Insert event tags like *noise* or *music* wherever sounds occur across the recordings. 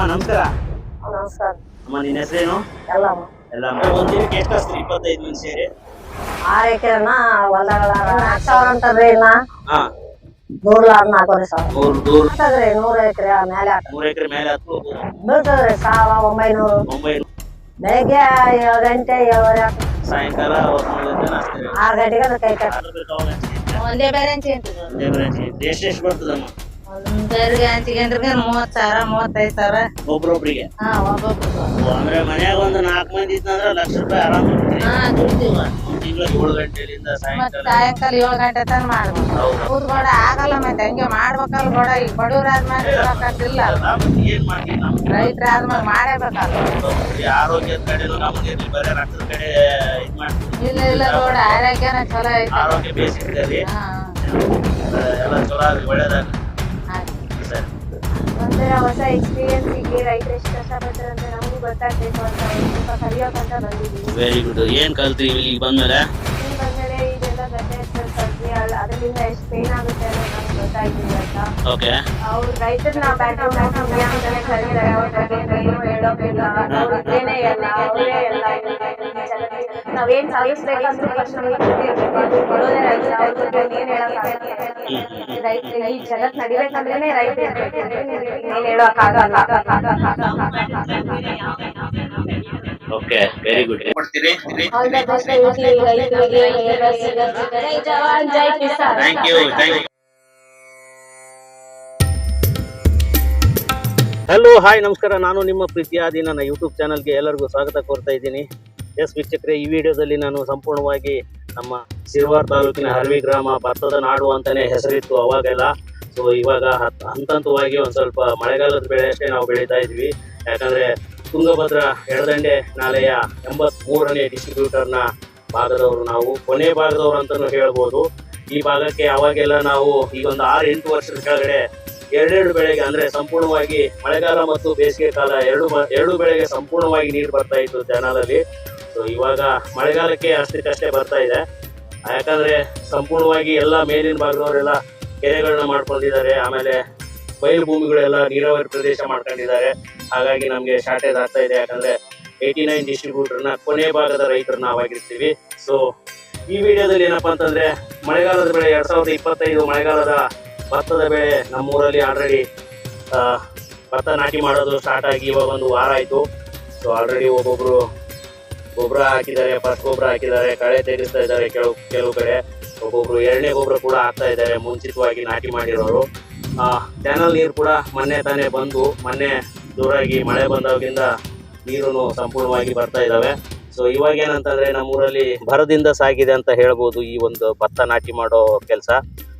ಅಮ್ಮ ನಮಸ್ಕಾರ. ನಮಸ್ಕಾರ. ಅಮ್ಮ ನಿನ್ನ ಹೆಸರೇನು? ಎಲ್ಲ ಎಲ್ಲ ಒಂದ್ ದಿನಕ್ಕೆ ಎಷ್ಟು ಹಸ್ತ್ರಿ ಇಪ್ಪತ್ತೈದು ಮಂದಿ ಸೇರಿ? ಆರು ಎಕರೆನ ಹೊಲಗಳ ನಾಲ್ಕು ಸಾವಿರ ಅಂತದ್ರಿ ಇನ್ನ ಹಾ. ನೂರ್ ನಾಲ್ಕೂವರೆ ಸಾವಿರ. ನೂರು ನೂರು. ನೂರು ಎಕರೆ ಮೇಲೆ ಆಟ ಮೂರು ಎಕರೆ ಮೇಲೆ ಹತ್ತು ಬೀಳ್ತದ್ರಿ ಸಾವಿರ ಒಂಬೈನೂರು. ಒಂಬೈನೂರು. ಬೆಳಗ್ಗೆ ಏಳು ಗಂಟೆ ಏಳುವರೆ ಆತ ಸಾಯಂಕಾಲ ಜನ ಆರು ಗಂಟೆಗೆ ಕೈ. ಒಂದೇ ಎಷ್ಟು ಎಷ್ಟು ಬರ್ತದಮ್ಮ? ಮೂವತ್ ಸಾವಿರ ಮೂವತ್ತೈದು ಸಾವಿರ. ಒಬ್ರೊಬ್ರಿಗೆ? ಹಾ ಒಬ್ಬೊಬ್ರು ಓ, ಅಂದ್ರೆ ಮನ್ಯಾಗ ಒಂದು ನಾಲ್ಕು ಮಂದಿ ಇತ್ತಂದ್ರೆ ಲಕ್ಷ ರೂಪಾಯಿ ಆರಾಮ್ ಹಾ ದುಡ್ತೀವ ಒಂದ್ ತಿಂಗಳಿಗೆ ಏಳು ಗಂಟೆಲಿಂದ ಮತ್ ಸಾಯಂಕಾಲ. ಸಾಯಂಕಾಲ ಏಳು ಗಂಟೆ ತನ ಮಾಡ್ಬೇಕು. ಹೌದು. ಊರ್ ಗೋಡ ಆಗಲ್ಲ ಮತ್ತೆ ಹಂಗೆ ಮಾಡ್ಬೇಕಲ್ಲ ಗೋಡ ಈಗ ಬಡವ್ರ ಆದ್ಮೇಲೆ ಇರಕ್ಕಾಗ್ತಿಲ್ಲ ಅಲ್ಲ, ಮತ್ತೆ ಏನ್ ಮಾಡ್ತೀವಿ ಮಾಡೇಬೇಕಲ್ಲ ಈ ಆರೋಗ್ಯದ ಕಡೆನೂ ನಮ್ಗೆ ಇರ್ಲಿ ಬರೀ ರಕ್ತದ ಕಡೆ ಇದ್ ಮಾಡ್ತೀವಿ. ಇಲ್ಲ ಇಲ್ಲ ರೋಡ್ ಆರೋಗ್ಯನ ಚಲೋ ಐತೆ. ಆರೋಗ್ಯ ಬೇಸಿರ್ತದೆ ಹಾ. ಎಲ್ಲ ಚಲೋ ಆಗ್ಲಿ ಒಳ್ಳೇದಾಗ್ಲಿ ಒಂಥರ ಹೊಸ ಎಕ್ಸ್ಪೀರಿಯನ್ಸ್ ಈಗ ರೈತರು ಎಷ್ಟು ಕಷ್ಟಪಡ್ತಾರೆ ಅಂತ ನಮಗೂ ಗೊತ್ತಾಗ್ಬೇಕು ಅಂತ ಸ್ವಲ್ಪ ಅಂತ ಬಂದಿದ್ದೀವಿ ವೆರಿ ಗುಡ್ ಏನ್ ಕಲ್ತ್ರಿ ಇಲ್ಲಿಗೆ ಬಂದ್ಮೇಲೆ? ಇಲ್ಲಿ ಬಂದ್ಮೇಲೆ ಇದೆಲ್ಲ ಗದ್ದೆ ಕಲ್ತ್ವಿ. ಅಲ್- ಅದರಿಂದ ಎಷ್ಟು ಪೇನ್ ಆಗುತ್ತೆ ಅನ್ನೋದು ನಮ್ಗೆ ಅಂತ. ಓಕೆ ಅವ್ರು ರೈತರನ್ನ ಬ್ಯಾಕ್ಗ್ರೌಂಡ್ ಹಾಕಿ ಅಂತಾನೆ ಕರೀತಾರೆ. ಅವ್ರ ಬಗ್ಗೆ ಏನು ಹೇಳೋಕಿಲ್ಲ ಅವ್ರು ಇದ್ರೇನೆ ಎಲ್ಲ ಅವರೇ ಎಲ್ಲ ನಾವೇನ್ ಫಸ್ಟ್ ನಮಗೆ ಅದು ಕೊಡೋದೇ ರೈತರ ಅವ್ರ ಬಗ್ಗೆ ಏನ್ ಈ ಜಗತ್ ನಡಿಬೇಕಂದ್ರೇನೆ ರೈತ ಇರ್ಬೇಕು ಏನ್ ಹೇಳೋಕ್ಕಾಗಲ್ಲ ಓಕೆ ವೆರಿ ಗುಡ್ ಕೊಡ್ತೀರಿ All the best ರೈತರಿಗೆ, ರೈತರಿಗೆ, ರೈತರಿಗೆ, ಜೈ ಜವಾನ್ ಜೈ Kisan thank you thank you hello hi ನಮಸ್ಕಾರ ನಾನು ನಿಮ್ಮ ಪ್ರೀತಿಯಾದಿ ನನ್ನ ಯೂಟ್ಯೂಬ್ ಚಾನಲ್ಗೆ ಎಲ್ಲರಿಗೂ ಸ್ವಾಗತ ಕೋರ್ತಾ ಇದ್ದೀನಿ ಎಸ್ ವೀಕ್ಷಕರೇ ಈ ವಿಡಿಯೋದಲ್ಲಿ ನಾನು ಸಂಪೂರ್ಣವಾಗಿ ನಮ್ಮ ಸಿರ್ವಾರ್ ತಾಲೂಕಿನ ಹರವಿ ಗ್ರಾಮ ಭತ್ತದ ನಾಡು ಅಂತಾನೆ ಹೆಸರಿತ್ತು ಅವಾಗೆಲ್ಲ. ಸೊ ಇವಾಗ ಹತ್- ಹಂತ ಹಂತವಾಗಿ ಒಂದು ಸ್ವಲ್ಪ ಮಳೆಗಾಲದ ಬೆಳೆ ಅಷ್ಟೇ ನಾವು ಬೆಳೀತಾ ಇದ್ವಿ. ಯಾಕಂದ್ರೆ ತುಂಗಭದ್ರಾ ಎಡದಂಡೆ ನಾಲೆಯ ಎಂಬತ್ ಮೂರನೇ ಡಿಸ್ಟ್ರಿಬ್ಯೂಟರ್ನ ಭಾಗದವರು ನಾವು. ಕೊನೆ ಭಾಗದವರು ಅಂತಾನು ಹೇಳ್ಬೋದು. ಈ ಭಾಗಕ್ಕೆ ಅವಾಗೆಲ್ಲ ನಾವು ಈಗ ಒಂದು ಆರು ಎಂಟು ವರ್ಷದ ಕೆಳಗಡೆ ಎರಡೆರಡು ಬೆಳೆಗೆ ಅಂದ್ರೆ ಸಂಪೂರ್ಣವಾಗಿ ಮಳೆಗಾಲ ಮತ್ತು ಬೇಸಿಗೆ ಕಾಲ ಎರಡು ಎರಡು ಬೆಳೆಗೆ ಸಂಪೂರ್ಣವಾಗಿ ನೀರು ಬರ್ತಾ ಇತ್ತು ಚಾನಲಲ್ಲಿ ಸೊ ಇವಾಗ ಮಳೆಗಾಲಕ್ಕೆ ಅಷ್ಟಕ್ಕಷ್ಟೇ ಬರ್ತಾ ಇದೆ. ಯಾಕಂದ್ರೆ ಸಂಪೂರ್ಣವಾಗಿ ಎಲ್ಲ ಮೇಲಿನ ಭಾಗದವರೆಲ್ಲ ಕೆರೆಗಳನ್ನ ಮಾಡ್ಕೊಂಡಿದ್ದಾರೆ. ಆಮೇಲೆ ಬಯಲು ಭೂಮಿಗಳೆಲ್ಲ ನೀರಾವರಿ ಪ್ರದೇಶ ಮಾಡ್ಕೊಂಡಿದ್ದಾರೆ. ಹಾಗಾಗಿ ನಮಗೆ ಶಾರ್ಟೇಜ್ ಆಗ್ತಾ ಇದೆ. ಯಾಕಂದ್ರೆ ಏಯ್ಟಿ ನೈನ್ ಡಿಸ್ಟ್ರಿಬ್ಯೂಟರ್ನ ಕೊನೆ ಭಾಗದ ರೈತರು ನಾವಾಗಿರ್ತೀವಿ. ಸೊ ಈ ವಿಡಿಯೋದಲ್ಲಿ ಏನಪ್ಪಾ ಅಂತಂದ್ರೆ ಮಳೆಗಾಲದ ಬೆಳೆ ಎರಡ್ ಸಾವಿರದ ಇಪ್ಪತ್ತೈದು ಮಳೆಗಾಲದ ಭತ್ತದ ಬೆಳೆ ನಮ್ಮೂರಲ್ಲಿ ಆಲ್ರೆಡಿ ಭತ್ತ ನಾಟಿ ಮಾಡೋದು ಸ್ಟಾರ್ಟ್ ಆಗಿ ಇವಾಗ ಒಂದು ವಾರ ಆಯ್ತು. ಸೊ ಆಲ್ರೆಡಿ ಒಬ್ಬೊಬ್ರು ಗೊಬ್ಬರ ಹಾಕಿದ್ದಾರೆ ಫಸ್ಟ್ ಗೊಬ್ಬರ ಹಾಕಿದ್ದಾರೆ, ಕಳೆ ತೆಗಿಸ್ತಾ ಇದ್ದಾರೆ ಕೆಲವು ಕೆಲವು ಕಡೆ. ಒಬ್ಬೊಬ್ರು ಎರಡನೇ ಗೊಬ್ಬರ ಕೂಡ ಹಾಕ್ತಾ ಇದ್ದಾರೆ, ಮುಂಚಿತವಾಗಿ ನಾಟಿ ಮಾಡಿರೋರು. ಚಾನಲ್ ನೀರು ಕೂಡ ಮೊನ್ನೆ ತಾನೇ ಬಂದು, ಮೊನ್ನೆ ಜೋರಾಗಿ ಮಳೆ ಬಂದಾಗಿಂದ ನೀರು ಸಂಪೂರ್ಣವಾಗಿ ಬರ್ತಾ ಇದ್ದಾವೆ ಸೊ ಇವಾಗ ಏನಂತಂದ್ರೆ ನಮ್ಮೂರಲ್ಲಿ ಬರದಿಂದ ಸಾಗಿದೆ ಅಂತ ಹೇಳ್ಬೋದು ಈ ಒಂದು ಭತ್ತ ನಾಟಿ ಮಾಡೋ ಕೆಲಸ.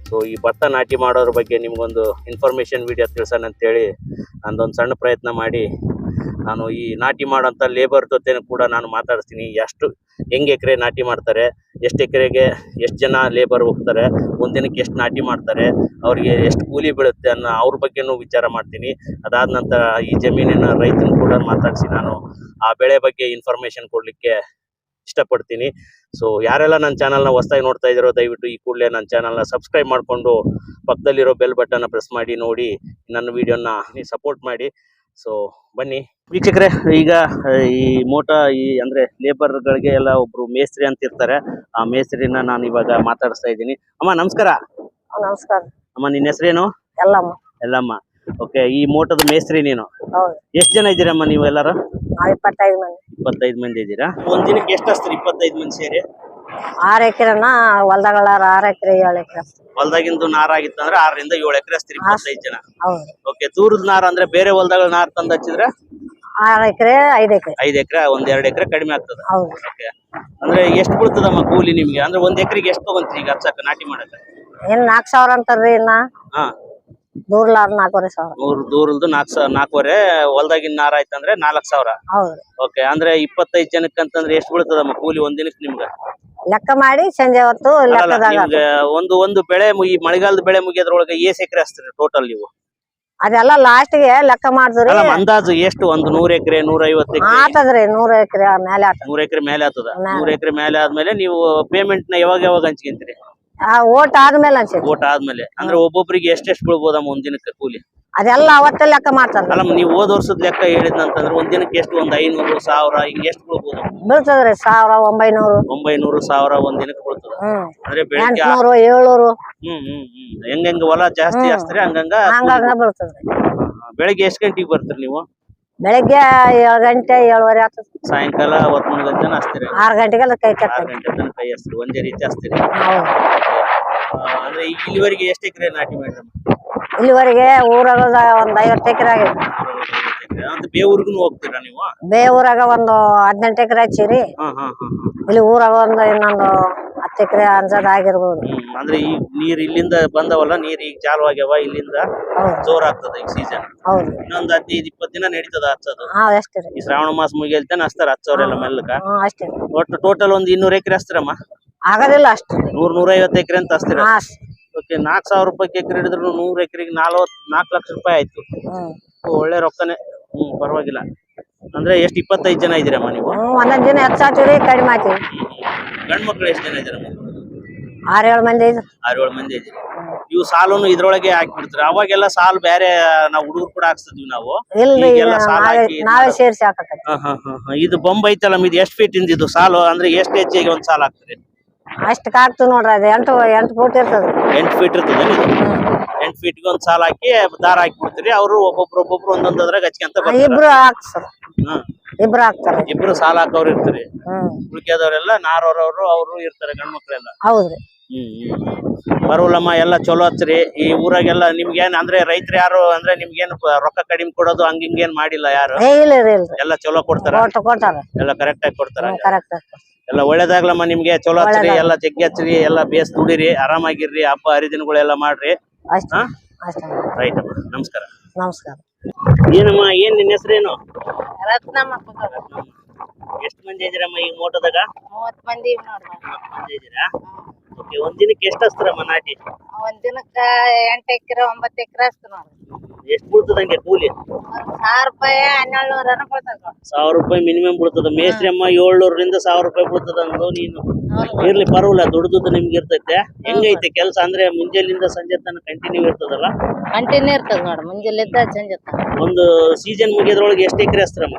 ಸೊ ಈ ಭತ್ತ ನಾಟಿ ಮಾಡೋರ ಬಗ್ಗೆ ನಿಮ್ಗೊಂದು ಇನ್ಫಾರ್ಮೇಶನ್ ವಿಡಿಯೋ ತಿಳಿಸೋಣ ಅಂತೇಳಿ ನಂದೊಂದು ಸಣ್ಣ ಪ್ರಯತ್ನ ಮಾಡಿ ನಾನು ಈ ನಾಟಿ ಮಾಡೋಂಥ ಲೇಬರ್ ಜೊತೆ ಕೂಡ ನಾನು ಮಾತಾಡಿಸ್ತೀನಿ. ಎಷ್ಟು ಹೆಂಗೆ ಎಕರೆ ನಾಟಿ ಮಾಡ್ತಾರೆ, ಎಷ್ಟು ಎಕರೆಗೆ ಎಷ್ಟು ಜನ ಲೇಬರ್ ಹೋಗ್ತಾರೆ ಒಂದಿನಕ್ಕೆ ಎಷ್ಟು ನಾಟಿ ಮಾಡ್ತಾರೆ, ಅವರಿಗೆ ಎಷ್ಟು ಕೂಲಿ ಬೀಳುತ್ತೆ ಅನ್ನೋ ಅವ್ರ ಬಗ್ಗೆನೂ ವಿಚಾರ ಮಾಡ್ತೀನಿ. ಅದಾದ ನಂತರ ಈ ಜಮೀನಿನ ರೈತನ ಕೂಡ ಮಾತಾಡಿಸಿ ನಾನು ಆ ಬೆಳೆ ಬಗ್ಗೆ ಇನ್ಫಾರ್ಮೇಷನ್ ಕೊಡಲಿಕ್ಕೆ ಇಷ್ಟಪಡ್ತೀನಿ. ಸೊ ಯಾರೆಲ್ಲ ನನ್ನ ಚಾನಲ್ನ ಹೊಸದಾಗಿ ನೋಡ್ತಾ ಇದ್ದೀರೋ ದಯವಿಟ್ಟು ಈ ಕೂಡಲೇ ನನ್ನ ಚಾನಲ್ನ ಸಬ್ಸ್ಕ್ರೈಬ್ ಮಾಡಿಕೊಂಡು ಪಕ್ಕದಲ್ಲಿರೋ ಬೆಲ್ ಬಟನ್ನ ಪ್ರೆಸ್ ಮಾಡಿ ನೋಡಿ, ನನ್ನ ವಿಡಿಯೋನ ಸಪೋರ್ಟ್ ಮಾಡಿ. ಸೊ ಬನ್ನಿ. ವೀಕ್ಷಕರೇ ಈಗ ಈ ಮೋಟ ಈ ಅಂದ್ರೆ ಲೇಬರ್ಗಳಿಗೆ ಎಲ್ಲ ಒಬ್ರು ಮೇಸ್ತ್ರಿ ಅಂತ ಇರ್ತಾರೆ. ಆ ಮೇಸ್ತ್ರಿನ ನಾನು ಇವಾಗ ಮಾತಾಡಿಸ್ತಾ ಇದ್ದೀನಿ. ಅಮ್ಮ ನಮಸ್ಕಾರ. ನಮಸ್ಕಾರ. ಅಮ್ಮ ನಿನ್ನ ಹೆಸರೇನು? ಎಲ್ಲಮ್ಮ. ಎಲ್ಲಮ್ಮ. ಓಕೆ ಈ ಮೋಟದ ಮೇಸ್ತ್ರಿ ನೀನು? ಎಷ್ಟು ಜನ ಇದ್ದೀರಮ್ಮ ನೀವು ಎಲ್ಲರೂ? ನಾವ್ ಇಪ್ಪತ್ತೈದು ಮಂದಿ. ಇಪ್ಪತ್ತೈದು ಮಂದಿ ಇದ್ದೀರಾ? ಒಂದ್ ದಿನಕ್ಕೆ ಎಷ್ಟು ಹಚ್ತೀರಿ ಇಪ್ಪತ್ತೈದು ಮಂದಿ ಸೇರಿ? ಆರು ಎಕರೆನ? ಹೊಲದಗಳ ಆರ್ ಎಕರೆ ಏಳು ಎಕರೆ ಹೊಲ್ದಾಗಿಂದು ನಾರ ಆಗಿತ್ತಂದ್ರೆ ಆರರಿಂದ ಏಳು ಎಕರೆ ಹಚ್ತೀರಿ ಇಪ್ಪತ್ತೈದು ಜನ. ಹೌದು. ಓಕೆ ದೂರದ ನಾರ ಅಂದ್ರೆ ಬೇರೆ ಹೊಲ್ದಾಗ ನಾರ್ ತಂದು ಹಚ್ಚಿದ್ರೆ? ಆರ್ ಎಕರೆ ಐದ್ ಎಕರೆ. ಐದ್ ಎಕರೆ ಒಂದ್ ಎರಡ್ ಎಕರೆ ಕಡಿಮೆ ಆಗ್ತದ. ಹೌದು. ಓಕೆ ಅಂದ್ರೆ ಎಷ್ಟು ಬೀಳ್ತದಮ್ಮ ಕೂಲಿ ನಿಮ್ಗೆ? ಅಂದ್ರೆ ಒಂದ್ ಎಕರೆಗೆ ಎಷ್ಟು ತಗೊಂತೀರಿ ಈಗ ಹಚ್ಚಕ ನಾಟಿ ಮಾಡಕ? ಏನ್ ನಾಕ್ ಸಾವಿರ ಅಂತಾರ್ರಿ ಇನ್ನ? ಹಾ. ದೂರ್ ಲಾಡ್ ನಾಲ್ಕೂವರೆ ಸಾವಿರ. ನೂರು ದೂರದ್ದು ನಾಲ್ಕು ಸಾವಿರ ನಾಲ್ಕೂವರೆ ಹೊಲ್ದಾಗಿನ ನಾರ ಆಯ್ತಂದ್ರೆ ನಾಲ್ಕು ಸಾವಿರ. ಹೌದು. ಓಕೆ ಅಂದ್ರೆ ಇಪ್ಪತ್ತೈದು ಜನಕ್ಕೆ ಅಂತಂದ್ರೆ ಎಷ್ಟು ಬೀಳ್ತದಮ್ಮ ಕೂಲಿ ಒಂದ್ ದಿನಕ್ಕೆ ನಿಮ್ಗೆ? ಲೆಕ್ಕ ಮಾಡಿ ಸಂಜೆ ಹೊತ್ತು ಅಲ್ಲ, ಲೆಕ್ಕದಾಗ ನಿಮ್ಗೆ ಒಂದು ಒಂದು ಬೆಳೆ ಮುಗಿ ಮಳೆಗಾಲದ ಬೆಳೆ ಮುಗಿಯೋದ್ರೊಳಗೆ ಏಸ್ ಎಕರೆ ಹಚ್ತೀರಿ ಟೋಟಲ್ ನೀವು? ಅದೆಲ್ಲ ಲಾಸ್ಟ್ಗೆ ಲೆಕ್ಕ ಮಾಡಿದ್ರಿ ಅಲ್ಲ ಅಂದಾಜು ಎಷ್ಟು? ಒಂದು ನೂರ್ ಎಕರೆ ನೂರ ಐವತ್ತು ಆತದ್ರಿ ನೂರ ಎಕರೆ ಮೇಲೆ ಆತ ನೂರ್ ಎಕರೆ ಮೇಲೆ ಆತದ? ನೂರ ಎಕರೆ ಮೇಲೆ ಆದ್ಮೇಲೆ ನೀವು ಪೇಮೆಂಟ್ನ ಯಾವಾಗ ಯಾವಾಗ ಹಂಚ್ಕೊಂತೀರಿ? ಓಟ್ ಆದ್ಮೇಲೆ ಅನ್ಸುತ್ತೆ. ಓಟ್ ಆದ್ಮೇಲೆ. ಅಂದ್ರೆ ಒಬ್ಬೊಬ್ರಿಗೆ ಎಷ್ಟೆಷ್ಟು ಬೀಳ್ಬೋದ ಒಂದ್ ದಿನಕ್ಕೆ ಕೂಲಿ? ಅದೆಲ್ಲ ಅವತ್ತ ಲೆಕ್ಕ ಮಾಡ್ತಾರೆ. ಅಲ್ಲಮ್ಮ ನೀವು ಹೋದ ವರ್ಷದ ಲೆಕ್ಕ ಹೇಳಿದ್ನಂತಂದ್ರೆ ಒಂದ್ ದಿನಕ್ಕೆ ಎಷ್ಟು ಒಂದ್ ಐನೂರು ಸಾವಿರ ಹಿಂಗ್ ಎಷ್ಟು ಬೀಳ್ಬೋದು ಬೀಳ್ತದ್ರಿ ಸಾವಿರ ಒಂಬೈನೂರು. ಒಂಬೈನೂರು ಸಾವಿರ ಒಂದ್ ದಿನಕ್ಕೆ ಬೀಳ್ತದ? ಹ್ಮ್. ಅಂದ್ರೆ ಬೆಳಿಗ್ಗೆ ಆ- ಎಂಟ್ನೂರು ಏಳ್ನೂರು. ಹ್ಮ್ ಹ್ಮ್ ಹ್ಮ್. ಹೆಂಗ್ ಹೆಂಗ್ ಹೊಲ ಜಾಸ್ತಿ ಹ್ಮ್. ಹಚ್ತೀರಿ ಹಂಗಂಗ ಹಂಗಾಗ ಬೀಳ್ತದ್ರಿ. ಬೆಳಿಗ್ಗೆ ಎಷ್ಟ್ ಗಂಟೆಗೆ ಬರ್ತೀರಿ ನೀವು? ಬೆಳಗ್ಗೆ ಏಳು ಗಂಟೆ ಏಳುವರೆ ಆಗ್ತದ ಸಾಯಂಕಾಲ ಒಂದ್ ಮೂರು ಗಂಟೆ ಹಚ್ತೀರಿ ಆರು ಗಂಟೆಗೆಲ್ಲ ಕೈ ಕಟ್ಟ ಕೆತ್ತ ಗಂಟೆ ತನಕ ಕೈ ಹಚ್ತೀರಿ ಒಂದೇ ರೀತಿ ಹಚ್ತೀರಿ ಹೌದು. ಅಂದ್ರೆ ಈಗ ಇಲ್ಲಿವರೆಗೆ ಎಷ್ಟು ಎಕರೆ ನಾಟಿ ಮಾಡಿರಮ್ಮ ಇಲ್ಲಿವರೆಗೆ ಊರಾಗ ಒಂದ್ ಐವತ್ತು ಎಕರೆ ಆಗಿದೆ. ಬೇವೂರ್ಗು ಹೋಗ್ತೀರಾ ನೀವು? ಬೇ ಊರಾಗ ಒಂದು ಹದಿನೆಂಟು ಎಕರೆ ಹಚ್ಚಿರಿ. ಹಾ ಹಾ ಹಾ ಹಾ. ಇಲ್ಲಿ ಊರಾಗ ಒಂದು ಇನ್ನೊಂದು ಹತ್ತು ಎಕರೆ ಅನ್ಸದ್ ಆಗಿರ್ಬೋದು. ಹ್ಮ್ ಅಂದ್ರೆ ಈಗ ನೀರ್ ಇಲ್ಲಿಂದ ಬಂದವಲ್ಲ ನೀರ್ ಈಗ ಚಾಲು ಆಗ್ಯಾವ ಇಲ್ಲಿಂದ ಹೌದು. ಜೋರ್ ಆಗ್ತದ ಈಗ ಸೀಸನ್ ಹೌದು. ಇನ್ನೊಂದ್ ಹದಿನೈದು ಇಪ್ಪತ್ತು ದಿನ ನಡೀತದ ಹಚ್ಚೋದು. ಹಾ ಅಷ್ಟೇ ರೀ. ಈ ಶ್ರಾವಣ ಮಾಸ ಮುಗಿಯಲ್ತೇನೆ ಹಚ್ತಾರ ಹಚ್ಚೋರೆಲ್ಲ ಮೆಲ್ಲಕ. ಅಷ್ಟೇ ರೀ. ಒಟ್ಟು ಟೋಟಲ್ ಒಂದ್ ಇನ್ನೂರ್ ಎಕರೆ ಹಚ್ತಾರಮ್ಮ? ಆಗೋದಿಲ್ಲ ಅಷ್ಟು. ನೂರ್ ನೂರೈವತ್ತು ಎಕರೆ ಅಂತ ಅಷ್ಟೇ. ಹಾ ಓಕೆ ನಾಲ್ಕು ಸಾವಿರ ರೂಪಾಯಿ ಎಕರೆ ಹಿಡಿದ್ರು ನೂರ್ ಎಕರೆಗೆ ನಾಲ್ವತ್ ನಾಲ್ಕು ಲಕ್ಷ ರೂಪಾಯಿ ಆಯ್ತು. ಹ್ಮ್. ಒಳ್ಳೆ ರೊಕ್ಕನೆ. ಹ್ಮ್ ಪರವಾಗಿಲ್ಲ. ಅಂದ್ರೆ ಎಷ್ಟು ಇಪ್ಪತ್ತೈದು ಜನ ಇದ್ದೀರಮ್ಮ ನೀವು? ಹ್ಮ್ ಜನ ದಿನ ಸಾವಿರ ಕಡಿಮೆ ಆತೀವಿ ಗಂಡ್ ಮಕ್ಳು ಎಷ್ಟು ಜನ ಇದ್ದೀರಮ್ಮ? ಆರೇಳು ಮಂದಿ ಇದು ಆರು ಏಳು ಮಂದಿ ಇದ್ದೀರಿ. ಇವು ಸಾಲನು ಇದ್ರೊಳಗೆ ಹಾಕ್ಬಿಡ್ತಾರೆ? ಅವಾಗೆಲ್ಲ ಸಾಲ್ ಬೇರೆ ನಾವು ಹುಡುಗರು ಕೂಡ ಹಾಕ್ಸ್ತಿದ್ವಿ ನಾವು. ಇಲ್ರಿ ಈಗೆಲ್ಲ ಸಾಲ ನಾವೇ ಹಾಕಿ ನಾವೇ ಸೇರ್ಸಿ ಹಾಕಕತ್ತಿ ಹಾ, ಹಾ, ಹಾ, ಹಾ. ಇದು ಬೊಂಬ್ ಐತಲ್ಲ ಇದು ಎಷ್ಟು ಫೀಟ್ ಇಂದ ಇದು ಸಾಲು? ಅಂದ್ರೆ ಎಷ್ಟು ಹೆಚ್ಚಿಗೆ ಒಂದ್ ಸಾಲ ಹಾಕ್ತೀರಿ? ಅಷ್ಟಕ್ಕೆ ಆಗ್ತದ ನೋಡ್ರಿ ಅದು ಎಂಟು ಎಂಟು ಫೂಟ್ ಇರ್ತದೆ. ಎಂಟು ಫೀಟ್ ಇರ್ತದೆ ಎಂಟು ಫೀಟ್ಗೆ ಒಂದ್ ಸಾಲ ಹಾಕಿ ದಾರ ಹಾಕಿ ಬಿಡ್ತೀರಿ ಅವರು ಒಬ್ಬೊಬ್ರು ಒಬ್ಬೊಬ್ರು ಒಂದೊಂದ್ ಅದ್ರಾಗ ಹಚ್ಕೊಂತ ಬರ್ತಾರೆ. ಇಬ್ರು ಹಾಕ್ಸರ್ ಹ್ಮ್. ಇಬ್ರು ಹಾಕ್ತಾರ. ಇಬ್ರು ಸಾಲ ಹಾಕೋರು ಇರ್ತಾರೆ. ಹ್ಮ್. ಉಳ್ಕೆದವ್ರೆಲ್ಲ ನಾರೋರವ್ರು ಅವರು ಇರ್ತಾರೆ ಗಂಡ್ ಮಕ್ಳೆಲ್ಲ ಹೌದ್ರಿ. ಹ್ಮ್ ಹ್ಮ್. ಬರುವಲ್ಲಮ್ಮ ಎಲ್ಲ ಚಲೋ ಹಚ್ಚ್ರಿ ಈ ಊರಾಗೆಲ್ಲ ನಿಮ್ಗೇನ್ ಅಂದ್ರೆ ರೈತರು ಯಾರು ಅಂದ್ರೆ ನಿಮ್ಗೇನು ಪ- ರೊಕ್ಕ ಕಡಿಮೆ ಕೊಡೋದು ಹಂಗಿಂಗೇನ್ ಮಾಡಿಲ್ಲ ಯಾರು? ಏ ಇಲ್ಲ ರೀ ಇಲ್ರಿ ಎಲ್ಲ ಚಲೋ ಕೊಡ್ತಾರ? ಎಲ್ಲಾ ಕೊಟ್ಟಾರ. ಎಲ್ಲ ಕರೆಕ್ಟ್ ಆಗಿ ಕೊಡ್ತಾರ? ಕರೆಕ್ಟ್ ಎಲ್ಲ ಒಳ್ಳೇದಾಗ್ಲಮ್ಮ ನಿಮ್ಗೆ. ಚಲೋ ಹಚ್ರಿ ಎಲ್ಲಾ ಜಗ್ಗಿ ಹಚ್ಚ್ರಿ ಎಲ್ಲ ಬೇಸ್ ದುಡಿರಿ ಆರಾಮಾಗಿರ್ರಿ ಹಬ್ಬ ಹರಿದಿನಗಳೆಲ್ಲ ಮಾಡ್ರಿ. ಹಾ? ಅಷ್ಟೇ. ರೈಟ್ ಅಮ್ಮ ನಮಸ್ಕಾರ. ನಮಸ್ಕಾರ. ಏನಮ್ಮ ಏನ್ ನಿನ್ನ ಹೆಸರೇನು? ರತ್ನಮ್ಮ. ಎಷ್ಟು ಮಂದಿ ಇದೀರಮ್ಮ ಈ ಮೋಟದಾಗ? ಮೂವತ್ ಮಂದಿ ಮಂದಿ ಇದೀರಾ ಓಕೆ ಒಂದ್ ದಿನಕ್ಕೆ ಎಷ್ಟು ಹಸ್ತಾರಮ್ಮ ನಾಟಿ? ಒಂದ್ ದಿನಕ್ಕ ಎಂಟ್ ಎಕರೆ ಒಂಬತ್ತು ಎಕರೆ ಅಷ್ಟು ಎಷ್ಟು ಬೀಳ್ತದಂಗೆ ಕೂಲಿ? ಸಾವಿರ ರೂಪಾಯಿ ಹನ್ನೆರಡು ಕೊಡ್ತಾರ ನೋಡ್ರಿ ಸಾವಿರ ರೂಪಾಯಿ ಮಿನಿಮಮ್ ಬೀಳ್ತದ. ಮೇಸ್ತ್ರಿ ಅಮ್ಮ ಏಳ್ನೂರರಿಂದ ಸಾವಿರ ರೂಪಾಯಿ ಬೀಳ್ತದ ಅಂದು ನೀನು. ಇರ್ಲಿ ಪರವಾಗಿಲ್ಲ ದುಡ್ದು ನಿಮ್ಗೆ ಇರ್ತೈತೆ. ಹೆಂಗೈತೆ ಕೆಲಸ ಅಂದ್ರೆ ಮುಂಜಾನಿಂದ ಸಂಜೆ ತನಕ ಕಂಟಿನ್ಯೂ ಇರ್ತದಲ್ಲ? ಕಂಟಿನ್ಯೂ ಇರ್ತದ ನೋಡ್ರಿ ಮುಂಜಾನೆದ್ದ ಸಂಜೆ ತನಕ ಒಂದು ಸೀಸನ್ ಮುಗಿಯೋದ್ರೊಳಗೆ ಎಷ್ಟು ಎಕರೆ ಹಚ್ತಾರಮ್ಮ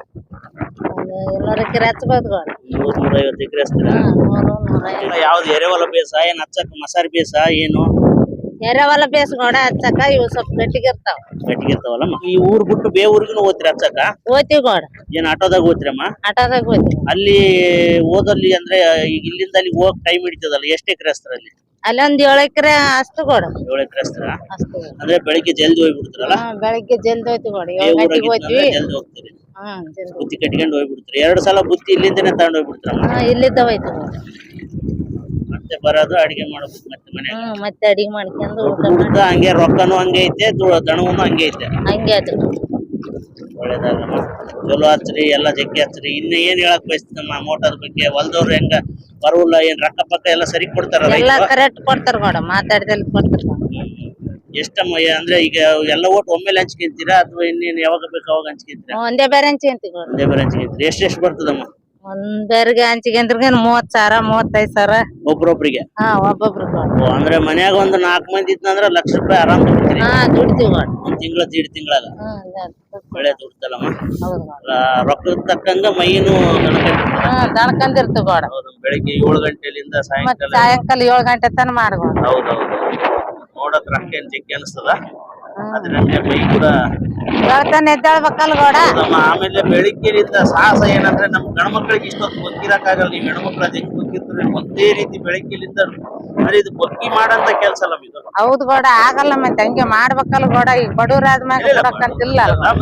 ಒಂದು ಇನ್ನೂರು ಎಕರೆ ಹಚ್ಬೋದು ನೂರ ಎಕರೆ ಹಚ್ತೀರ ನೂರು ನೂರ ಯಾವ್ದು ಎರೆವಲ ಬೇಸ ಏನ್ ಹಚ್ಚಕ್ ಮಸಾರಿ ಬೇಸ ಏನು? ಎರೆಹೊಲ ಬೇಸ್ ಗೋಡ ಹಚ್ಚಕ ಇವು ಸ್ವಲ್ಪ ಗಟ್ಟಿಗಿರ್ತಾವ ಇರ್ತಾವ. ಗಟ್ಟಿಗೆ ಇರ್ತಾವಲ್ಲಮ್ಮ? ಈ ಊರ್ ಬಿಟ್ಟು ಬೇ ಊರಿಗೂ ಹೋಗ್ತೀರ ಹಚ್ಚಕ ಹೋಯ್ತಿವಿ ಗೋಡ. ಏನ್ ಆಟೋದಾಗ ಹೋಗ್ತೀರಮ್ಮ ಆಟೋದಾಗ ಹೋಯ್ತಿ ಅಲ್ಲಿ ಓದಲ್ಲಿ ಅಂದ್ರೆ ಈಗ ಇಲ್ಲಿಂದ ಅಲ್ಲಿ ಹೋಗಕ್ ಟೈಮ್ ಹಿಡಿತದಲ್ಲ ಎಷ್ಟ್ ಎಕರೆ ಅಸ್ತ್ರ ಅಲ್ಲಿ? ಅಲ್ಲಿ ಒಂದ್ ಏಳು ಎಕರೆ ಅಷ್ಟು ಕೊಡ ಏಳು ಎಕರೆ ಅಷ್ಟ ಅಂದ್ರೆ ಬೆಳಿಗ್ಗೆ ಜಲ್ದಿ ಹೋಗ್ಬಿಡ್ತಾರಲ್ಲ? ಬೆಳಿಗ್ಗೆ ಜಲ್ದಿ ಹೋಯ್ತು ಬೇ ಏಳು ಗಂಟೆಗೆ ಹೋಗ್ತೀವಿ ಜಲ್ದಿ ಹೋಗ್ತೀರಿ. ಬುತ್ತಿ ಕಟ್ಕೊಂಡು ಹೋಗ್ಬಿಡ್ತಾರೆ. ಎರಡು ಸಲ ಬುತ್ತಿ ಇಲ್ಲಿಂದನೇ ತಗೊಂಡ್ ಹೋಗ್ಬಿಡ್ತಾರ ಇಲ್ಲಿದ್ದ ಹೋಯ್ತು ಮತ್ತೆ ಬರೋದು ಅಡಿಗೆ ಮಾಡ್ಬೇಕು ಮತ್ತೆ ಮನೆ ಹ್ಮ್ ಮತ್ತೆ ಅಡಿಗೆ ಮಾಡ್ಕೊಂಡು ಊಟ ಮಾಡಿ ದುಡ್ಡು ಹಂಗೆ ರೊಕ್ಕನು ಹಂಗೆ ಐತೆ ದು- ದಣವನು ಹಂಗೆ ಐತೆ. ಹಂಗೆ ಅದು. ಒಳ್ಳೇದಾಗಮ್ಮ. ಚಲೋ ಹಚ್ರಿ ಎಲ್ಲ ಜಗ್ಗಿ ಹಚ್ರಿ. ಇನ್ನ ಏನ್ ಹೇಳಕ್ ಬಯಸ್ತಮ್ಮ ಮೋಟಾರ್ ಬಗ್ಗೆ ಹೊಲ್ದವ್ರು ಹೆಂಗ ಬರುವಲ್ಲ ಏನ್ ರೊಕ್ಕ ಪಕ್ಕ ಎಲ್ಲ ಸರಿ ಕೊಡ್ತಾರ ಎಲ್ಲಾ ಕರೆಕ್ಟ್ ಕೊಡ್ತಾರ ಮಾತಾಡ್ದಲ್ಲಿ ಕೊಡ್ತಾರ. ಎಷ್ಟಮ್ಮ ಏ- ಅಂದ್ರೆ ಈಗ ಎಲ್ಲ ಓಟ್ ಒಮ್ಮೆಲೆ ಹಂಚ್ಕೊಂತೀರಾ ಅಥವಾ ಇನ್ನೇನ್ ಯಾವಾಗ ಬೇಕು ಅವಾಗ ಹಂಚ್ಕೊಂತೀರಾ? ಒಂದೇ ಬೇರೆ ಹಂಚ್ಕೊಂತೀವಿ ಒಂದೇ ಬೇರೆ ಹಂಚ್ಕೊಂತೀರಿ? ಎಷ್ಟೆಷ್ಟು ಬರ್ತದಮ್ಮ? ಒಂದ್ ಬೇರೆಗೆ ಅಂದ್ರೆ ಮೂವತ್ ಸಾವಿರ ಮೂವತ್ತೈದ್ ಸಾವಿರ? ಒಬ್ರೊಬ್ರಿಗೆ? ಹಾ ಒಬ್ಬೊಬ್ರಿಗೆ ಓ, ಅಂದ್ರೆ ಮನ್ಯಾಗ ಒಂದ್ ನಾಲ್ಕ್ ಮಂದಿ ಇದ್ನಂದ್ರ ಲಕ್ಷ ರೂಪಾಯಿ ಆರಾಮ್ ದುಡ್ತೀರಿ ಹಾ ದುಡ್ತೀವಿ ಗೋಡ ಒಂದ್ ತಿಂಗಳ ದೀಡ್ ತಿಂಗಳಾಗ. ಒಳ್ಳೆ ದುಡ್ತಲ್ಲಮ್ಮ ಹೌದು ರೊಕ್ಕದ ತಕ್ಕಂಗ ಮೈನು ದಣಕಂದಿರ್ತಾವ ಹಾ ಹೌದು ಬೆಳಿಗ್ಗೆ ಏಳು ಗಂಟೆಲಿಂದ ಸಾಯಂಕಾಲ ಸಾಯಂಕಾಲ ಏಳ್ ಗಂಟೆ ತನ ಮಾಡ್ಬೋದು. ಹೌದೌದು. ನೋಡಕ್ ರೊಕ್ಕ ಏನ್ ಜಗ್ಗಿ ಅನಿಸ್ತದ? ಕೂಡ. ಹೇಳ್ತಾನೆ ಎದ್ದೇಳ್ಬೇಕಲ್ ಗೋಡ? ನಮ್ಮ ಆಮೇಲೆ ಬೆಳಿಗ್ಗೆ ಸಾಹಸ ಏನಂದ್ರೆ ನಮ್ ಗಣಮಕ್ಳಿಗೆ ಇಷ್ಟೊತ್ತು ಬಗ್ಗಿರಕ್ಕಾಗಲ್ಲ ಈ ಹೆಣ್ಮಕ್ಳು ಅದಕ್ಕೆ ಬಗ್ಗಿರ್ತಾರೆ ಒಂದೇ ರೀತಿ ಬೆಳಿಗ್ಗೆಲಿಂದ ಅಂದ್ರೆ ಇದು ಬಗ್ಗಿ ಮಾಡಂತ ಕೆಲ್ಸ ಅಲ್ಲ ಇದು ಹೌದ್ ಗೋಡ ಆಗಲ್ಲ ಮತ್ತೆ ಹಂಗೆ ಮಾಡ್ಬೇಕಲ್ ಗೋಡ ಈಗ ಬಡವ್ರ ಆದ್ಮ್ಯಾಗ